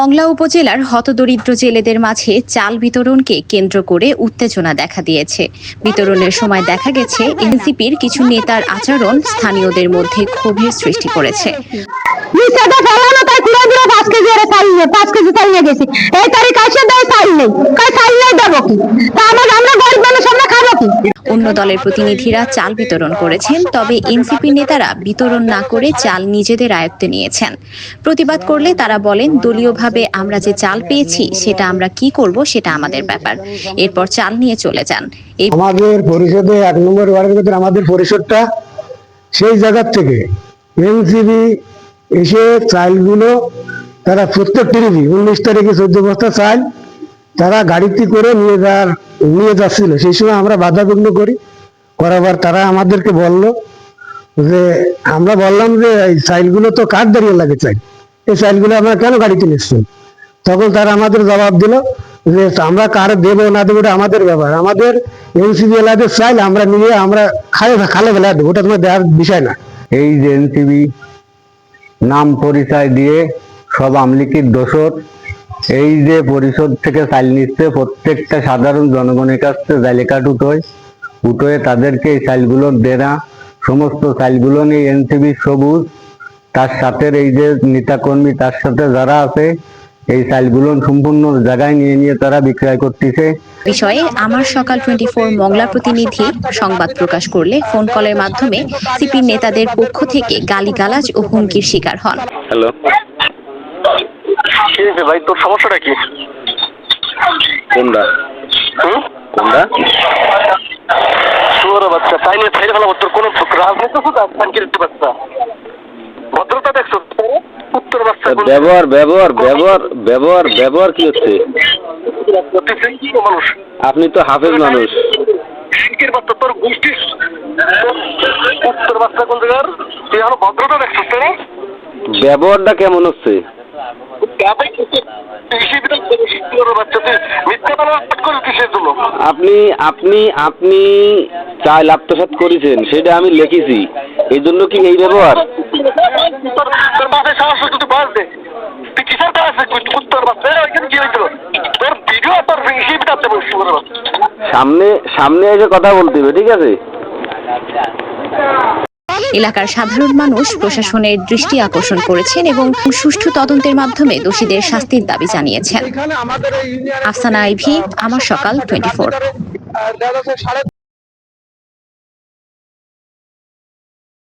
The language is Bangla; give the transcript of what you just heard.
মংলা উপজেলার হতদরিদ্র জেলেদের মাঝে চাল বিতরণকে কেন্দ্র করে উত্তেজনা দেখা দিয়েছে। বিতরণের সময় দেখা গেছে, এনসিপির কিছু নেতার আচরণ স্থানীয়দের মধ্যে ক্ষোভের সৃষ্টি করেছে। পাঁচ কেজি এর চাল নিয়ে পাঁচ কেজি চাল নিয়ে গেছি। এই তারিখ আসে দেয় চাল নেই কই চাল নেই দেবো কি তা আমার আমরা গরিব মানুষ আমরা খাব কি অন্য দলের প্রতিনিধিরা চাল বিতরণ করেছেন, তবে এনসিপি নেতারা বিতরণ না করে চাল নিজেদের আয়ত্তে নিয়েছেন। প্রতিবাদ করলে তারা বলেন, দলীয়ভাবে আমরা যে চাল পেয়েছি, সেটা আমরা কি করব, সেটা আমাদের ব্যাপার। এরপর চাল নিয়ে চলে যান। আমাদের পরিষদে এক নম্বর ওয়ার্ডের ভিতরে আমাদের পরিষদটা সেই জায়গার থেকে এনসিবি এসে চাইলগুলো তারা প্রত্যেক টিভি উনিশ তারিখে চোদ্দ বস্তা চাল তারা গাড়িতে করে নিয়ে যাওয়ার, নিয়ে যাচ্ছিল। সেই সময় আমরা বাধা বিঘ্ন করি করাবার তারা আমাদেরকে বলল যে, আমরা বললাম যে, এই চাইলগুলো তো কার দাঁড়িয়ে লাগে চাই এই চাইলগুলো আমরা কেন গাড়িতে নিচ্ছেন তখন তারা আমাদের জবাব দিল যে, আমরা কার দেবো না দেবো ওটা আমাদের ব্যাপার। আমাদের এনসিবি এলাকাদের চাইল আমরা নিয়ে, আমরা খালে খালে ফেলা দেবো। ওটা তোমার দেওয়ার বিষয় না। এই যে এনসিবি নাম পরিচয় দিয়ে সব আমলিকির দোষর এই যে পরিষদ থেকে চাল নিচ্ছে প্রত্যেকটা সাধারণ জনগণের কাছ থেকে জালি কাঠ উঠোয় উঠোয় তাদেরকে এই চালগুলো দেনা সমস্ত চালগুলো নিয়ে এনসিবি সবুজ তার সাথে এই যে নেতাকর্মী তার সাথে যারা আছে এই চালগুলো সম্পূর্ণ জায়গায় নিয়ে নিয়ে তারা বিক্রয় করতেছে। বিষয়ে আমার সকাল টোয়েন্টি ফোর মংলা প্রতিনিধি সংবাদ প্রকাশ করলে ফোন কলের মাধ্যমে সিপির নেতাদের পক্ষ থেকে গালিগালাজ ও হুমকির শিকার হন। হ্যালো কি হয়েছে ভাই তোর সমস্যাটা কি? কোনটা? হুম? কোনটা? তোর বাচ্চা তাই নিয়ে ছাইলে ফেলা তোর কোনো রাজনীতি শুধু আজকালকে বাচ্চা। ভদ্রতা দেখছ? উত্তর বাচ্চা ব্যবহার ব্যবহার ব্যবহার ব্যবহার ব্যবহার কি হচ্ছে? মানুষ। আপনি তো হাফেজ মানুষ। ব্যাংকের বাচ্চা তোর গোষ্ঠী উত্তর বাচ্চা কোন জায়গার? তুই এখন ভদ্রতা দেখছ তাই ব্যবহারটা কেমন হচ্ছে? আপনি আপনি আপনি চাল আত্মসাৎ করেছেন, সেটা আমি লিখেছি। এই জন্য কি এই ব্যবহার? সামনে সামনে এসে কথা বলতে হবে, ঠিক আছে? এলাকার সাধারণ মানুষ প্রশাসনের দৃষ্টি আকর্ষণ করেছেন এবং সুষ্ঠু তদন্তের মাধ্যমে দোষীদের শাস্তির দাবি জানিয়েছেন। আফসানা আইভি আমার সকাল টোয়েন্টি ফোর।